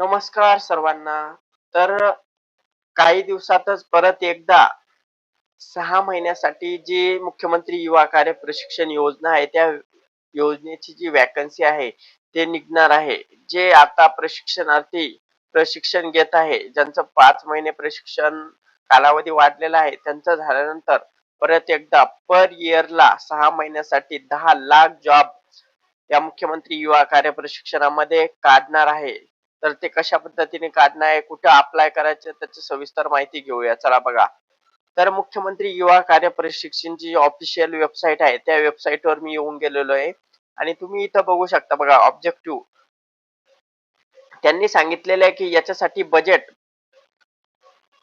नमस्कार सर्वांना. तर काही दिवसातच परत एकदा सहा महिन्यासाठी जी मुख्यमंत्री युवा कार्य प्रशिक्षण योजना आहे त्या योजनेची जी वॅकन्सी आहे ते निघणार आहे. जे आता प्रशिक्षणार्थी प्रशिक्षण घेत आहे ज्यांचं पाच महिने प्रशिक्षण कालावधी वाढलेला आहे त्यांचं झाल्यानंतर परत एकदा पर इयरला सहा महिन्यासाठी दहा लाख जॉब या मुख्यमंत्री युवा कार्य प्रशिक्षणामध्ये काढणार आहे. तर ते कशा पद्धतीने काढणार आहे कुठं अप्लाय करायचं त्याची सविस्तर माहिती घेऊया. चला बघा. तर मुख्यमंत्री युवा कार्य प्रशिक्षणची ऑफिशियल वेबसाईट आहे त्या वेबसाईट वर मी येऊन गेलेलो आहे. आणि तुम्ही इथं बघू शकता बघा ऑब्जेक्टिव्ह त्यांनी सांगितलेलं आहे की याच्यासाठी बजेट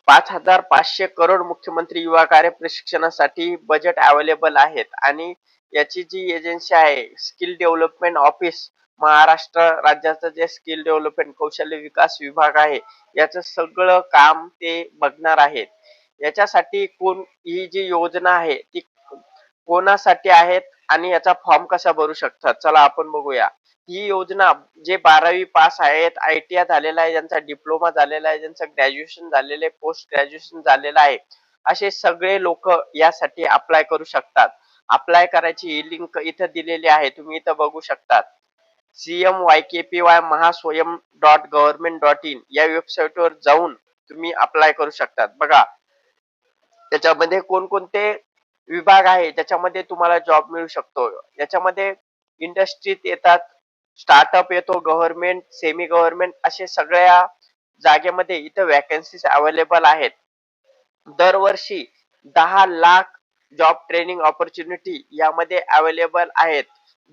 पाच हजार पाचशे करोड मुख्यमंत्री युवा कार्य प्रशिक्षणासाठी बजेट अवेलेबल आहेत. आणि याची जी एजन्सी आहे स्किल डेव्हलपमेंट ऑफिस महाराष्ट्र राज्याचं जे स्किल डेव्हलपमेंट कौशल्य विकास विभाग आहे याचं सगळं काम ते बघणार आहेत. याच्यासाठी कोण ही जी योजना आहे ती कोणासाठी आहेत आणि याचा फॉर्म कसा भरू शकतात? चला आपण बघूया. ही योजना जे बारावी पास आहेत आय टी आय झालेला आहे ज्यांचा डिप्लोमा झालेला आहे ज्यांचं ग्रॅज्युएशन झालेलं आहे पोस्ट ग्रॅज्युएशन झालेलं आहे असे सगळे लोक यासाठी अप्लाय करू शकतात. अप्लाय करायची ही लिंक इथं दिलेली आहे तुम्ही इथं बघू शकतात. CM Y K P Y dot government dot in या वेबसाईटवर जाऊन तुम्ही अप्लाय करू शकतात. बघा त्याच्यामध्ये कोणकोणते विभाग आहे ज्याच्यामध्ये तुम्हाला जॉब मिळू शकतो. याच्यामध्ये इंडस्ट्रीत येतात स्टार्टअप येतो गव्हर्नमेंट सेमी गव्हर्नमेंट असे सगळ्या जागेमध्ये इथं वॅकन्सीज अवेलेबल आहेत. दरवर्षी दहा लाख जॉब ट्रेनिंग ऑपॉर्च्युनिटी यामध्ये अवेलेबल आहेत.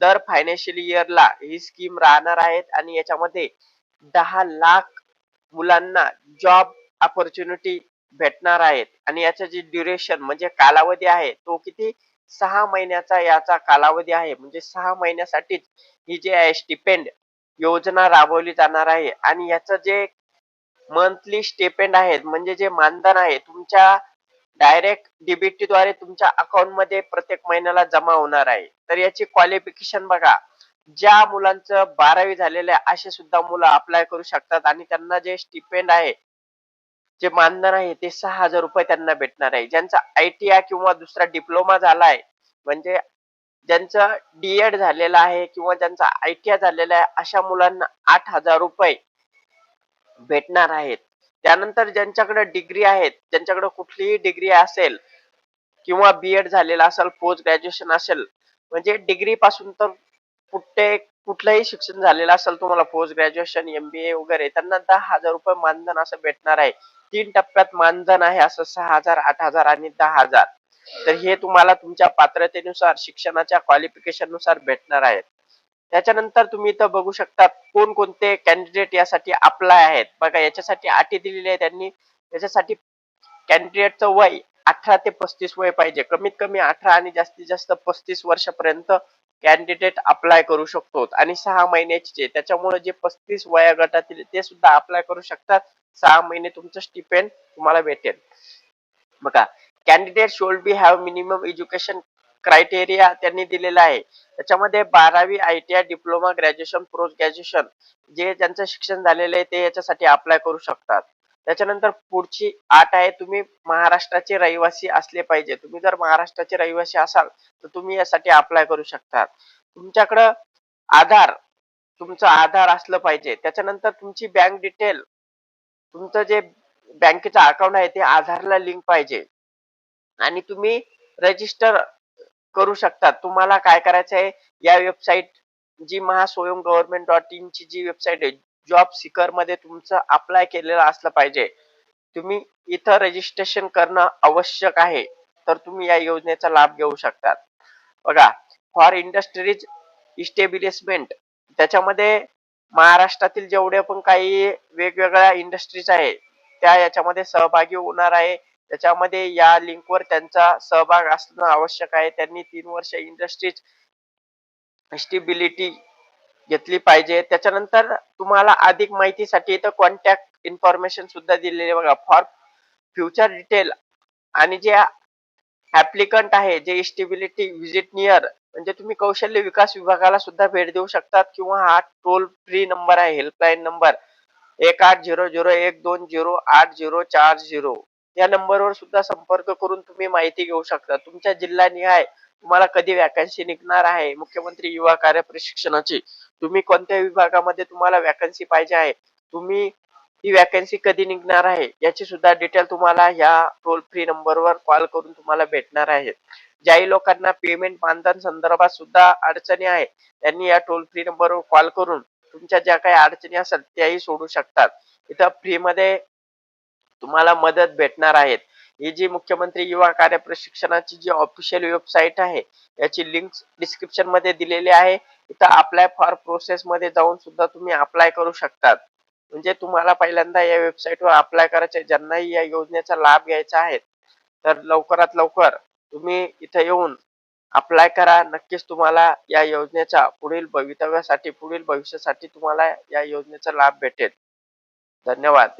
दर फायनान्शियल इयरला ही स्कीम राहणार आहेत आणि याच्यामध्ये दहा लाख मुलांना जॉब ऑपॉर्च्युनिटी भेटणार आहेत. आणि याचं जे ड्युरेशन म्हणजे कालावधी आहे तो किती? सहा महिन्याचा याचा कालावधी आहे. म्हणजे सहा महिन्यासाठीच ही जे आहे स्टिपेंड योजना राबवली जाणार आहे. आणि याचं जे मंथली स्टेपेंड आहेत म्हणजे जे मानधन आहे तुमच्या डायरेक्ट डीबीटी द्वारे तुमच्या अकाउंटमध्ये प्रत्येक महिन्याला जमा होणार आहे. तर याची क्वालिफिकेशन बघा. ज्या मुलांचं बारावी झालेलं आहे असे सुद्धा मुलं अप्लाय करू शकतात आणि त्यांना जे स्टिपेंड आहे जे मानधन आहे ते सहा हजार रुपये त्यांना भेटणार आहे. ज्यांचा आयटीआय किंवा दुसरा डिप्लोमा झाला आहे म्हणजे ज्यांचं डीएड झालेलं आहे किंवा ज्यांचा आयटीआय झालेला आहे अशा मुलांना आठ हजार रुपये भेटणार आहेत. त्यानंतर ज्यांच्याकडे डिग्री आहेत ज्यांच्याकडे कुठलीही डिग्री असेल किंवा बीएड झालेला असेल पोस्ट ग्रॅज्युएशन असेल म्हणजे डिग्री पासून तर कुठे कुठलंही शिक्षण झालेलं असेल तुम्हाला पोस्ट ग्रॅज्युएशन एमबीए वगैरे त्यांना दहा हजार रुपये मानधन असं भेटणार आहे. तीन टप्प्यात मानधन आहे असं सहा हजार आठ हजार आणि दहा हजार. तर हे तुम्हाला तुमच्या पात्रतेनुसार शिक्षणाच्या क्वालिफिकेशननुसार भेटणार आहेत त्याच्यानंतर तुम्ही इथं बघू शकता कोणकोणते कॅन्डिडेट यासाठी अप्लाय आहेत. बघा याच्यासाठी अटी दिलेली आहे त्यांनी. याच्यासाठी कॅन्डिडेटचं वय अठरा ते पस्तीस वय पाहिजे. कमीत कमी अठरा आणि जास्तीत जास्त पस्तीस वर्षापर्यंत कॅन्डिडेट अप्लाय करू शकतो. आणि सहा महिन्याचे त्याच्यामुळे जे पस्तीस वयागटातील ते सुद्धा अप्लाय करू शकतात. सहा महिने तुमचं स्टिपेंड तुम्हाला भेटेल. बघा candidate should be have minimum education criteria त्यांनी दिलेला आहे. त्याच्यामध्ये बारावी I T I diploma graduation post graduation जे ज्यांचं शिक्षण झालेलं आहे ते याच्यासाठी अप्लाय करू शकतात. त्याच्यानंतर पुढची आठ आहे तुम्ही महाराष्ट्राचे रहिवासी असले पाहिजे. तुम्ही जर महाराष्ट्राचे रहिवासी असाल तर तुम्ही यासाठी अप्लाय करू शकता. तुमच्याकडं आधार तुमचं आधार असलं पाहिजे. त्याच्यानंतर तुमची बँक डिटेल तुमचं जे बँकेचं अकाउंट आहे ते आधारला लिंक पाहिजे. आणि तुम्ही रजिस्टर करू शकता. तुम्हाला काय करायचं आहे या वेबसाईट जी महास्वयं गव्हर्नमेंट डॉट इन ची जी वेबसाईट आहे जॉब सीकरमध्ये तुमचं अप्लाय केलेलं असलं पाहिजे. तुम्ही इथं रजिस्ट्रेशन करणं आवश्यक आहे तर तुम्ही या योजनेचा लाभ घेऊ शकतात. बघा फॉर इंडस्ट्रीज इस्टेब्लिशमेंट त्याच्यामध्ये महाराष्ट्रातील जेवढे पण काही वेगवेगळ्या इंडस्ट्रीज आहे त्या याच्यामध्ये सहभागी होणार आहे. त्याच्यामध्ये या लिंकवर त्यांचा सहभाग असणं आवश्यक आहे. त्यांनी तीन वर्ष इंडस्ट्रीज स्टेबिलिटी घेतली पाहिजे. त्याच्यानंतर तुम्हाला अधिक माहितीसाठी इथं कॉन्टॅक्ट इन्फॉर्मेशन सुद्धा दिलेली बघा. फॉर फ्युचर डिटेल आणि जे ऍप्लिकंट आहे जे इस्टेबिलिटी व्हिजिट नियर म्हणजे तुम्ही कौशल्य विकास विभागाला सुद्धा भेट देऊ शकतात किंवा हा टोल फ्री नंबर आहे हेल्पलाईन नंबर एक आठ झिरो झिरो एक दोन झिरो आठ झिरो चार झिरो या नंबरवर सुद्धा संपर्क करून तुम्ही माहिती घेऊ शकता. तुमच्या जिल्हानिहाय तुम्हाला कधी वॅकन्सी निघणार आहे? मुख्यमंत्री युवा कार्य प्रशिक्षणाची. तुम्ही कोणत्या विभागामध्ये तुम्हाला वॅकन्सी पाहिजे आहे? तुम्ही ही वॅकन्सी कधी निघणार आहे? याची सुद्धा डिटेल तुम्हाला ह्या टोल फ्री नंबरवर कॉल करून तुम्हाला भेटणार आहे. ज्याही लोकांना पेमेंट मानधन संदर्भात सुद्धा अडचणी आहे त्यांनी या टोल फ्री नंबरवर कॉल करून तुमच्या ज्या काही अडचणी असतात त्याही सोडू शकतात. इथं फ्रीमध्ये तुम्हाला मदत भेटणार आहेत. ही जी मुख्यमंत्री युवा कार्य प्रशिक्षणाची जी ऑफिशियल वेबसाईट आहे याची लिंक डिस्क्रिप्शनमध्ये दिलेली आहे. इथं अप्लाय फॉर प्रोसेस मध्ये जाऊन सुद्धा तुम्ही अप्लाय करू शकतात. म्हणजे तुम्हाला पहिल्यांदा या वेबसाईटवर अप्लाय करायचे ज्यांनाही या योजनेचा लाभ घ्यायचा आहे तर लवकरात लवकर तुम्ही इथं येऊन अप्लाय करा. नक्कीच तुम्हाला या योजनेचा पुढील भवितव्यासाठी पुढील भविष्यासाठी तुम्हाला या योजनेचा लाभ भेटेल. धन्यवाद.